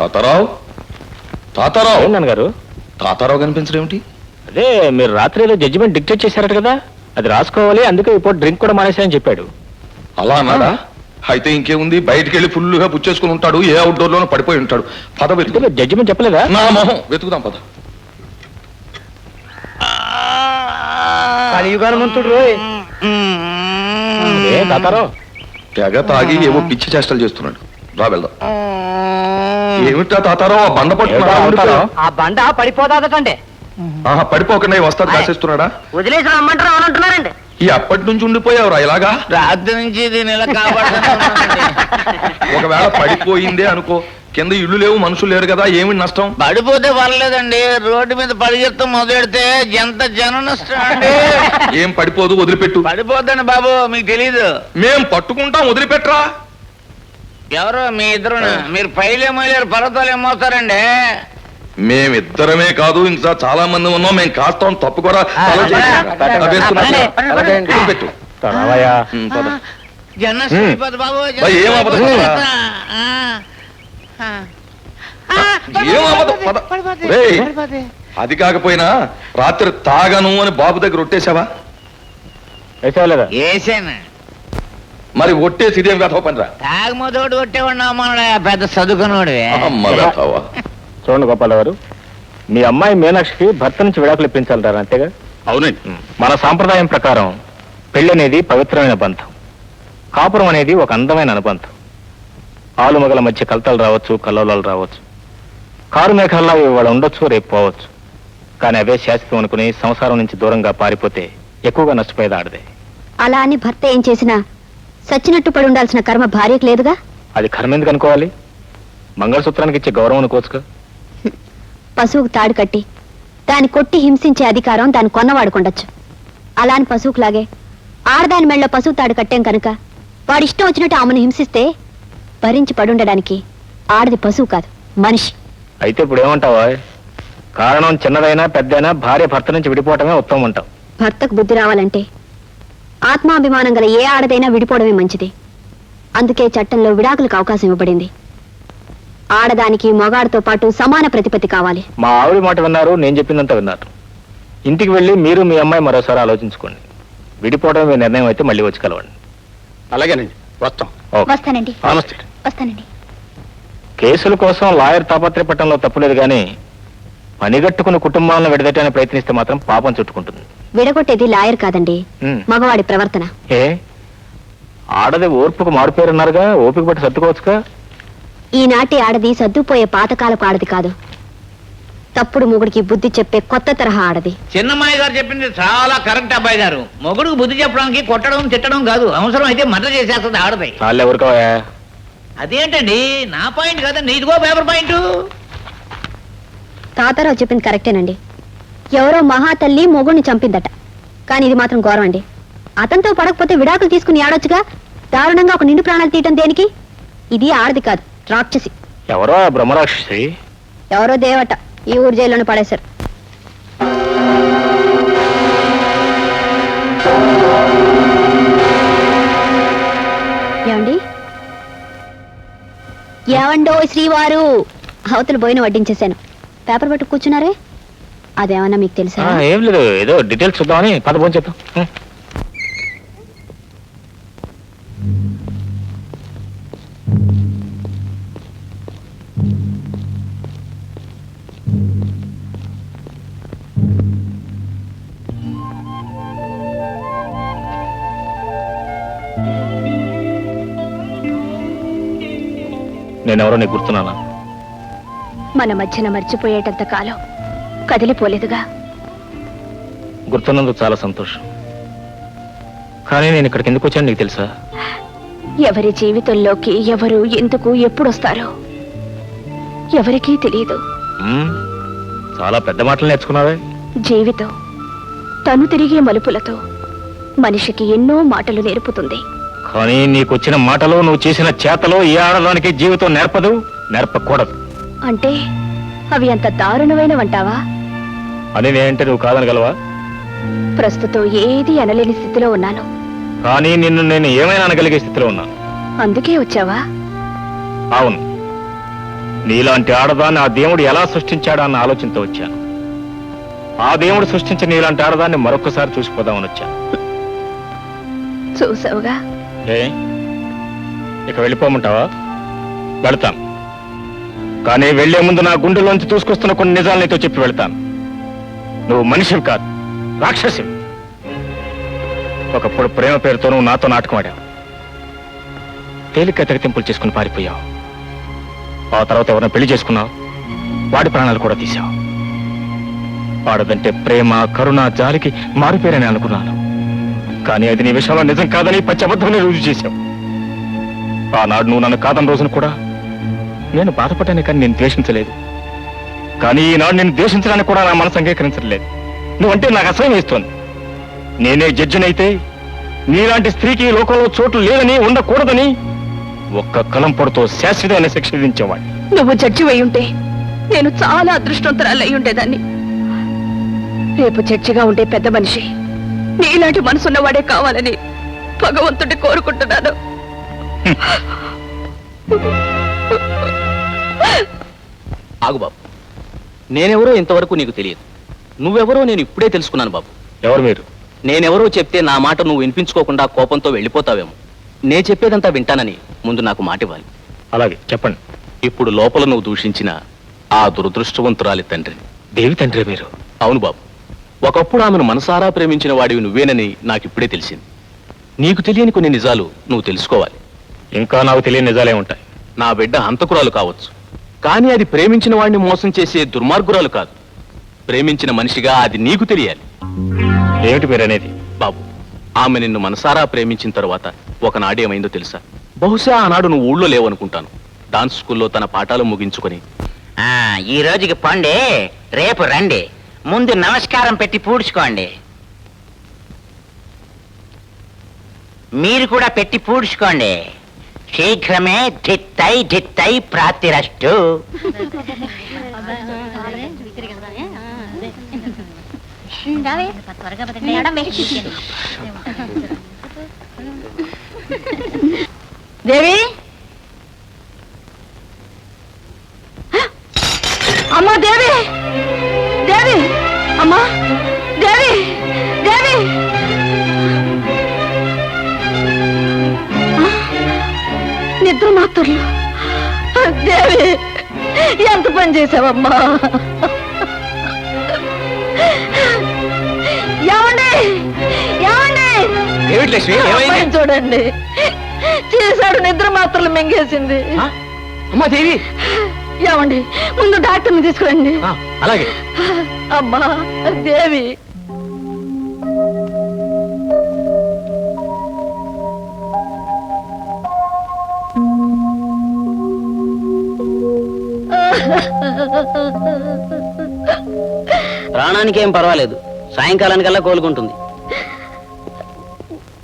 తాతారావు? తాతారావు? ఏంటన్న గారు తాతారావు కనిపించడం ఏమిటి? అదే మీరు రాత్రి ఏదో జడ్జిమెంట్ డిక్టేట్ చేశారట కదా. అది రాసుకోవాలి అందుకే ఇప్పుడు డ్రింక్ కూడా మానేశాయని చెప్పాడు. అలా అన్నాడా? అయితే ఇంకేముంది? బయటికి వెళ్ళి ఫుల్గా పుచ్చేసుకుని ఉంటాడు ఏ అవుట్డోర్ లోనో పడిపోయి ఉంటాడు. పద వెతుకు. జడ్జిమెంట్ చెప్పలేదా? నా మొహం. వెతుకుదాం పద. కలియుగానమంతుడు రోయ్. ఏ తాతారావు? తెగ తాగి ఏవో పిచ్చి చేష్టలు చేస్తున్నాడు. రా వెళ్దాం. ఏమిటా తాతారావు? ఆ బండ ఉండిపోయావు? ఆ బండ పడిపోదాదటండి ఆహా పడిపోకుండా వస్తాది కాసేస్తున్నాడా? వదిలేసి రమ్మంటారు అని అంటున్నారండి. ఈ అప్పటి నుంచి ఉండిపోయావురా ఇలాగా రాత్రి నుంచి. ఒకవేళ పడిపోయిందే అనుకో కింద ఇల్లు లేవు మనుషులు లేరు కదా ఏమి నష్టం? పడిపోతే పర్లేదండి. రోడ్డు మీద పరిగెత్తు మొదలెడితే ఎంత జనం నష్టం అండి ఏం పడిపోదు వదిలిపెట్టు. పడిపోద్దండి బాబు మీకు తెలీదు. మేం పట్టుకుంటాం వదిలిపెట్టరా ఎవరు మీ ఇద్దరు మీరు పైలే మొయలేరు పర్వతాలు ఏం మోస్తారండి? మేమిద్దరమే కాదు ఇంకా చాలా మంది ఉన్నాం. మేము కాస్తాం తప్పు కూడా. అది కాకపోయినా రాత్రి తాగను అని బాబు దగ్గర ఒట్టేశావా వేసావా మరి ఒట్టేసి ఇదేం కథ పనిరా పెద్ద చదువుకున్నాడు అమ్మ. చూడండి గోపాల గారు మీ అమ్మాయి మీనాక్షికి భర్త నుంచి విడాకులు ఇప్పించాలంటారు అంతేగా? అవునండి. మన సాంప్రదాయం ప్రకారం పెళ్ళి అనేది పవిత్రమైన బంధం కాపురం అనేది ఒక అందమైన అనుబంధం. ఆలుమగల మధ్య కలతలు రావచ్చు కల్లోలాలు రావచ్చు. కారు మేఘాల్లో ఇవాళ ఉండొచ్చు రేపు పోవచ్చు. కానీ అవే శాశ్వతం అనుకుని సంసారం నుంచి దూరంగా పారిపోతే ఎక్కువగా నష్టపోయేది ఆడదే. అలా అని భర్త ఏం చేసినా సచ్చినట్టు పడి ఉండాల్సిన కర్మ భార్యకు లేదుగా? అది కర్మ ఎందుకు అనుకోవాలి? మంగళసూత్రానికి ఇచ్చే గౌరవం అనుకోవచ్చుగా పశువుకు తాడు కట్టి దాన్ని కొట్టి హింసించే అధికారం దాన్ని కొన్నవాడుకుండొచ్చు. అలా అని పశువుకులాగే ఆడదాని మెళ్ళలో పశువు తాడు కట్టాం కనుక వాడి ఇష్టం వచ్చినట్టు ఆమెను హింసిస్తే భరించి పడుండడానికి ఆడది పశువు కాదు మనిషి. అయితే ఇప్పుడు ఏమంటావా కారణం చిన్నదైనా పెద్దైనా భార్య భర్త నుంచి విడిపోవటమే ఉత్తమం అంటావు భర్తకు బుద్ధి రావాలంటే ఆత్మాభిమానం గల ఏ ఆడదైనా విడిపోవడమే మంచిది. అందుకే చట్టంలో విడాకులకు అవకాశం ఇవ్వబడింది. ఆడదానికి మగాడితో పాటు సమాన ప్రతిపత్తి కావాలి. మా ఆవిడ మాట విన్నారు నేను చెప్పిందంతా విన్నారు. ఇంటికి వెళ్ళి మీరు మీ అమ్మాయి మరోసారి ఆలోచించుకోండి. విడిపోవడం మీ నిర్ణయం అయితే మళ్ళీ వచ్చి కలవండి. అలాగేనండి వస్తాం. వస్తానండి. నమస్తే. వస్తానండి. కేసుల కోసం లాయర్ తాపత్రయపట్టంలో తప్పులేదు కానీ పనిగట్టుకుని కుటుంబాలను విడదట్టడానికి ప్రయత్నిస్తే మాత్రం పాపం చుట్టుకుంటుంది. విడగొట్టేది లాయర్ కాదండి. మగవాడి ప్రవర్తన. ఏ? ఆడది ఓర్పుకు మారుపేరున్నారుగా? ఓపిక పట్టి సర్దుకోవచ్చుగా? ఈనాటి ఆడది సర్దుపోయే పాతకాలపు ఆడది కాదు. తప్పుడు మొగుడికి బుద్ధి చెప్పే కొత్త తరహా ఆడది. చిన్నమ్మాయి గారు చెప్పింది చాలా కరెక్ట్ అబ్బాయి గారు. మొగుడుకు బుద్ధి చెప్పడానికి కొట్టడం తిట్టడం కాదు. అవసరం అయితే మర్ర చేసేస్తుంది ఆడది. అదేంటండి? నా పాయింట్ కదండి. ఇదిగో పేపర్ పాయింట్. తాతారావు చెప్పింది కరెక్టేనండి. ఎవరో మహాతల్లి మొగుడిని చంపిందట. కానీ ఇది మాత్రం ఘోరం అండి అతనితో పడకపోతే విడాకులు తీసుకుని ఆడొచ్చుగా? దారుణంగా ఒక నిండు ప్రాణాలు తీయటం దేనికి? ఇది ఆడది కాదు రాక్షసి. ఎవరో బ్రహ్మరాక్షసి? ఎవరో దేవట ఈ ఊరు జైల్లోనే పడేశారు. ఏమండి? ఏమండో శ్రీవారు? అవతల పోయిన వడ్డించేశాను. పేపర్ పట్టు కూర్చున్నారే? అదేమన్నా మీకు తెలుసా? ఆ, ఏం లేదు. ఏదో డీటెయిల్స్ చూద్దామని పద ఫోన్ ఉం. నేనెవరో నీకు గుర్తున్నానా? మన మధ్యన మర్చిపోయేటంత కాలం. కదిలిపోలేదుగా. గుర్తున్నందుకు చాలా సంతోషం. కానీ నేను ఇక్కడికి ఎందుకు వచ్చాను నీకు తెలుసా? ఎవరి జీవితంలోకి ఎవరు ఎందుకు ఎప్పుడొస్తారో ఎవరికీ తెలియదు. చాలా పెద్ద మాటలు నేర్చుకున్నావే. జీవితం తను తిరిగే మలుపులతో మనిషికి ఎన్నో మాటలు నేర్పుతుంది. కానీ నీకు వచ్చిన మాటలు నువ్వు చేసిన చేతలు ఏ ఆడదానికి జీవితం నేర్పదు నేర్పకూడదు. అంటే అవి అంత దారుణమైనవంటావా? అని నేనంటే నువ్వు కాదనగలవా? ప్రస్తుతం ఏది అనలేని స్థితిలో ఉన్నాను. కానీ నిన్ను నేను ఏమైనా అనగలిగే స్థితిలో ఉన్నాను. అందుకే వచ్చావా? అవును. నీలాంటి ఆడదాన్ని ఆ దేవుడు ఎలా సృష్టించాడా అన్న ఆలోచనతో వచ్చాను. ఆ దేవుడు సృష్టించిన నీలాంటి ఆడదాన్ని మరొకసారి చూసిపోదామని వచ్చాను. చూసావుగా? ఏ ఇక వెళ్ళిపోమంటావా? వెళ్తాను. కానీ వెళ్ళే ముందు నా గుండెలోంచి తీసుకొస్తున్న కొన్ని నిజాలు నీతో చెప్పి వెళ్తాను. నువ్వు మనిషివి కాదు రాక్షసివి. ఒకప్పుడు ప్రేమ పేరుతో నువ్వు నాతో నాటకమాడావు తేలిక తెగతింపులు చేసుకుని పారిపోయావు. ఆ తర్వాత ఎవరిని పెళ్ళి చేసుకున్నావు. వాడి ప్రాణాలు కూడా తీశావు వాడదంటే ప్రేమ కరుణ జాలికి మారిపోయారని అనుకున్నాను. కానీ అది నీ విషయంలో నిజం కాదని పచ్చబద్ధమని రుజువు చేశావు. ఆనాడు నువ్వు నన్ను కాదని రోజున కూడా నేను బాధపడ్డాను కానీ నేను ద్వేషించలేదు. కానీ ఈనాడు నేను ద్వేషించడానికి కూడా నా మనసు అంగీకరించలేదు నువ్వంటే నాకు అసహ్యం వేస్తోంది. నేనే జడ్జినైతే నీలాంటి స్త్రీకి లోకంలో చోటు లేదని ఉండకూడదని ఒక్క కలం పొడితో శాశ్వతమైన శిక్ష విధించేవాడిని. నువ్వు జడ్జి అయి ఉంటే నేను చాలా అదృష్టవంతరాలు అయి ఉండేదాన్ని. రేపు జడ్జిగా ఉండే పెద్ద మనిషి నీలాంటి మనసున్నవాడే కావాలని భగవంతుడి కోరుకుంటున్నాను. ఆగు బాబు. నేనెవరో ఇంతవరకు నీకు తెలియదు. నువ్వెవరో నేను ఇప్పుడే తెలుసుకున్నాను బాబు. ఎవరు మీరు? నేనెవరో చెప్తే నా మాట నువ్వు వినిపించుకోకుండా కోపంతో వెళ్ళిపోతావేమో. నే చెప్పేదంతా వింటానని ముందు నాకు మాట ఇవ్వాలి అలాగే చెప్పండి. ఇప్పుడు లోపల నువ్వు దూషించిన ఆ దురదృష్టవంతురాలి తండ్రిని. దేవి తండ్రి మీరు? అవును బాబు. ఒకప్పుడు ఆమెను మనసారా ప్రేమించిన వాడివి నువ్వేనని నాకిప్పుడే తెలిసింది. నీకు తెలియని కొన్ని నిజాలు నువ్వు తెలుసుకోవాలి. ఇంకా నాకు తెలియని నిజాలే ఉంటాయి. నా బిడ్డ హంతకురాలు కావచ్చు. కానీ అది ప్రేమించిన వాడిని మోసం చేసే దుర్మార్గురాలు కాదు. ప్రేమించిన మనిషిగా అది నీకు తెలియాలి. ఏమిటి మీరు అనేది బాబు ఆమె నిన్ను మనసారా ప్రేమించిన తరువాత ఒకనాడు ఏమైందో తెలుసా? బహుశా ఆనాడు నువ్వు ఊళ్ళో లేవనుకుంటాను. డాన్స్ స్కూల్లో తన పాఠాలు ముగించుకొని. ఆ, ఈ రోజుకి పండి రేపు రండి. ముందు నమస్కారం పెట్టి పూడ్చుకోండి. మీరు కూడా పెట్టి పూడ్చుకోండి. ಶೀಘ್ರಮೇ ಧಿತ್ತೈ ಧಿತ್ತೈ ಪ್ರಾತಿರಷ್ಟು ದೇವಿ ఎంత పని చేసావమ్మా? చూడండి. చేశాడు నిద్ర మాత్రలు మింగేసింది. అమ్మా దేవి! ఏమండి? ముందు డాక్టర్ని తీసుకురండి. అలాగే. అమ్మా దేవి! ప్రాణానికి ఏం పర్వాలేదు. సాయంకాలానికల్లా కోలుకుంటుంది.